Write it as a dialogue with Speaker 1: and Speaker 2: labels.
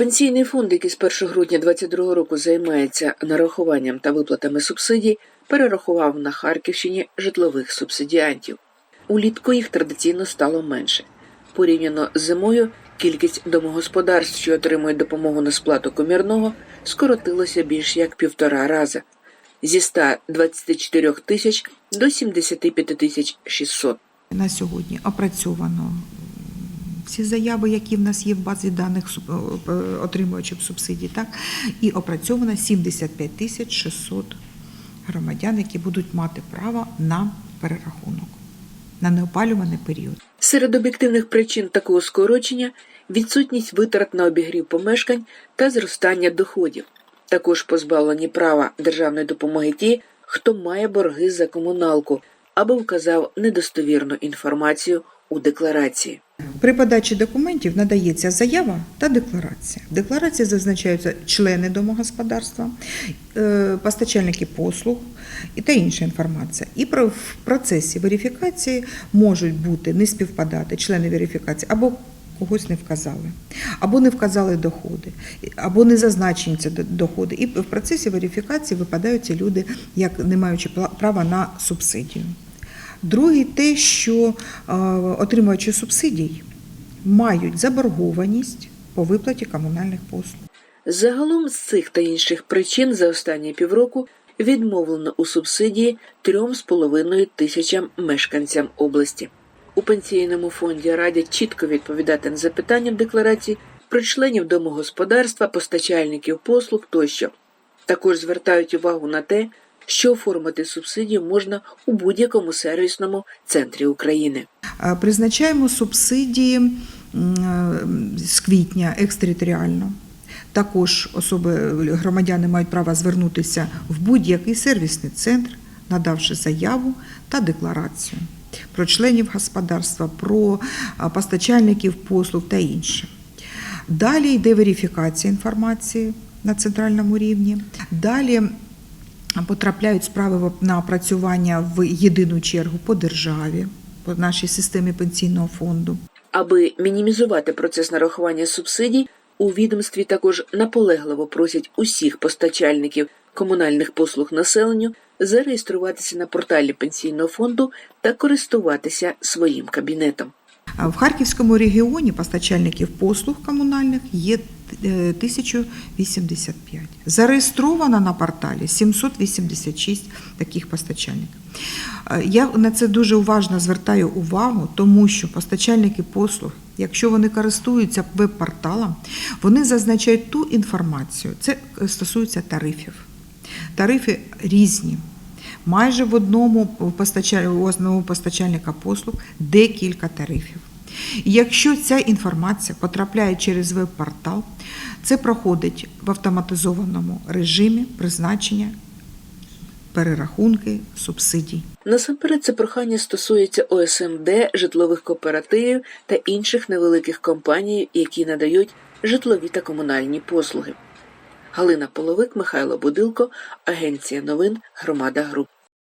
Speaker 1: Пенсійний фонд, який з 1 грудня 2022 року займається нарахуванням та виплатами субсидій, перерахував на Харківщині житлових субсидіантів. Улітку їх традиційно стало менше. Порівняно з зимою кількість домогосподарств, що отримують допомогу на сплату комірного, скоротилося більш як півтора рази зі 124 тисяч до 75 тисяч 600.
Speaker 2: На сьогодні опрацьовано всі заяви, які в нас є в базі даних суб- е, отримувачів субсидій, так і опрацьовано 75 тисяч 600 громадян, які будуть мати право на перерахунок на неопалюваний період.
Speaker 1: Серед об'єктивних причин такого скорочення відсутність витрат на обігрів помешкань та зростання доходів. Також позбавлені права державної допомоги ті, хто має борги за комуналку або вказав недостовірну інформацію у декларації.
Speaker 2: При подачі документів надається заява та декларація. В декларації зазначаються члени домогосподарства, е, постачальники послуг і та інша інформація. І в процесі верифікації можуть бути не співпадати члени верифікації або когось не вказали, або не вказали доходи, або не зазначені ці до- доходи. І в процесі верифікації випадають ці люди, як не маючи права на субсидію. Другий те, що е, отримувачі субсидій мають заборгованість по виплаті комунальних послуг.
Speaker 1: Загалом з цих та інших причин за останні півроку відмовлено у субсидії 3,5 тисячам мешканцям області. У пенсійному фонді радять чітко відповідати на запитання в декларації про членів домогосподарства, постачальників послуг тощо. Також звертають увагу на те, що оформити субсидію можна у будь-якому сервісному центрі України.
Speaker 2: Призначаємо субсидії е, з квітня екстериторіально. Також особи громадяни мають право звернутися в будь-який сервісний центр, надавши заяву та декларацію про членів господарства, про постачальників послуг та інше. Далі йде верифікація інформації на центральному рівні. Далі потрапляють справи на опрацювання в єдину чергу по державі, по нашій системі пенсійного фонду.
Speaker 1: Аби мінімізувати процес нарахування субсидій, у відомстві також наполегливо просять усіх постачальників комунальних послуг населенню зареєструватися на порталі пенсійного фонду та користуватися своїм кабінетом.
Speaker 2: В Харківському регіоні постачальників послуг комунальних є 1085. Зареєстровано на порталі 786 таких постачальників. Е, Я на це дуже уважно звертаю увагу, тому що постачальники послуг, якщо вони користуються веб-порталом, вони зазначають ту інформацію. Це е, стосується тарифів. Тарифи різні. Майже в одному постачальника послуг декілька тарифів. Якщо ця інформація потрапляє через веб-портал, це проходить в автоматизованому режимі призначення, перерахунки субсидій.
Speaker 1: Насамперед, це прохання стосується ОСМД, житлових кооперативів та інших невеликих компаній, які надають житлові та комунальні послуги. Галина Половик, Михайло Будилко, Агенція новин Громада Груп.